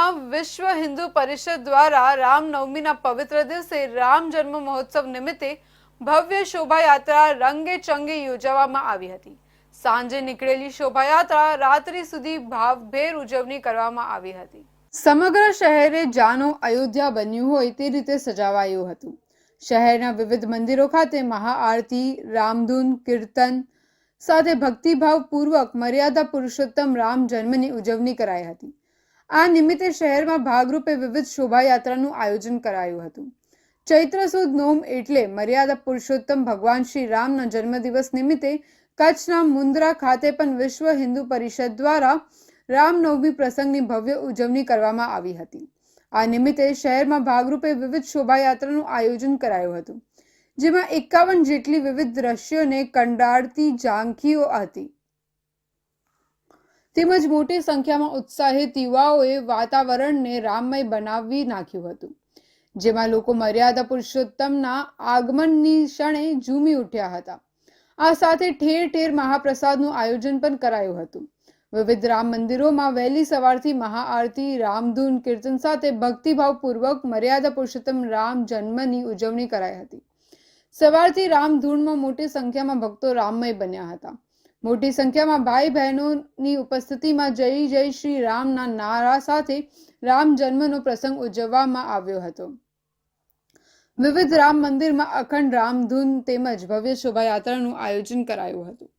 રાજ્યમાં વિશ્વ હિન્દુ પરિષદ દ્વારા રામનવમીના પવિત્ર દિવસે રામ જન્મ મહોત્સવ નિમિત્તે ભવ્ય શોભાયાત્રા રંગે ચંગે યોજવામાં આવી હતી. સાંજે નીકળેલી શોભાયાત્રા રાત્રિ સુધી ભાવભેર ઉજવણી કરવામાં આવી હતી. સમગ્ર શહેરે જાનો અયોધ્યા બન્યું હોય તે રીતે સજાવાયું હતું. શહેરના વિવિધ મંદિરો ખાતે મહાઆરતી, રામધૂન, કીર્તન સાથે ભક્તિભાવ પૂર્વક મર્યાદા પુરુષોત્તમ રામ જન્મની ઉજવણી કરાઈ હતી. આ નિમિત્તે શહેરમાં ભાગરૂપે વિવિધ શોભાયાત્રાનું આયોજન કરાયું હતું. ચૈત્ર સુદ નોમ એટલે મર્યાદા પુરુષોત્તમ ભગવાન શ્રી રામના જન્મદિવસ નિમિત્તે કચ્છના મુન્દ્રા ખાતે પણ વિશ્વ હિન્દુ પરિષદ દ્વારા રામનવમી પ્રસંગની ભવ્ય ઉજવણી કરવામાં આવી હતી. આ નિમિત્તે શહેરમાં ભાગરૂપે વિવિધ શોભાયાત્રાનું આયોજન કરાયું હતું, જેમાં એકાવન જેટલી વિવિધ દ્રશ્યોને કંડારતી ઝાંખીઓ હતી. તેમજ મોટી સંખ્યામાં ઉત્સાહિત યુવાઓએ વાતાવરણને રામમય બનાવી નાખ્યું હતું, જેમાં લોકો મર્યાદા પુરુષોત્તમના આગમનની ક્ષણે ઝૂમી ઉઠ્યા હતા. આ સાથે ઠેર ઠેર મહાપ્રસાદનું આયોજન પણ કરાયું હતું. વિવિધ રામ મંદિરોમાં વહેલી સવારથી મહાઆરતી, રામધૂન કીર્તન સાથે ભક્તિભાવપૂર્વક મર્યાદા પુરુષોત્તમ રામ જન્મની ઉજવણી કરાઈ હતી. સવારથી રામધૂનમાં મોટી સંખ્યામાં ભક્તો રામમય બન્યા હતા. મોટી સંખ્યામાં ભાઈ બહેનોની ઉપસ્થિતિમાં જય જય શ્રી રામના નારા સાથે રામ જન્મનો પ્રસંગ ઉજવવામાં આવ્યો હતો. વિવિધ રામ મંદિરમાં અખંડ રામધૂન તેમજ ભવ્ય શોભાયાત્રાનું આયોજન કરાયું હતું.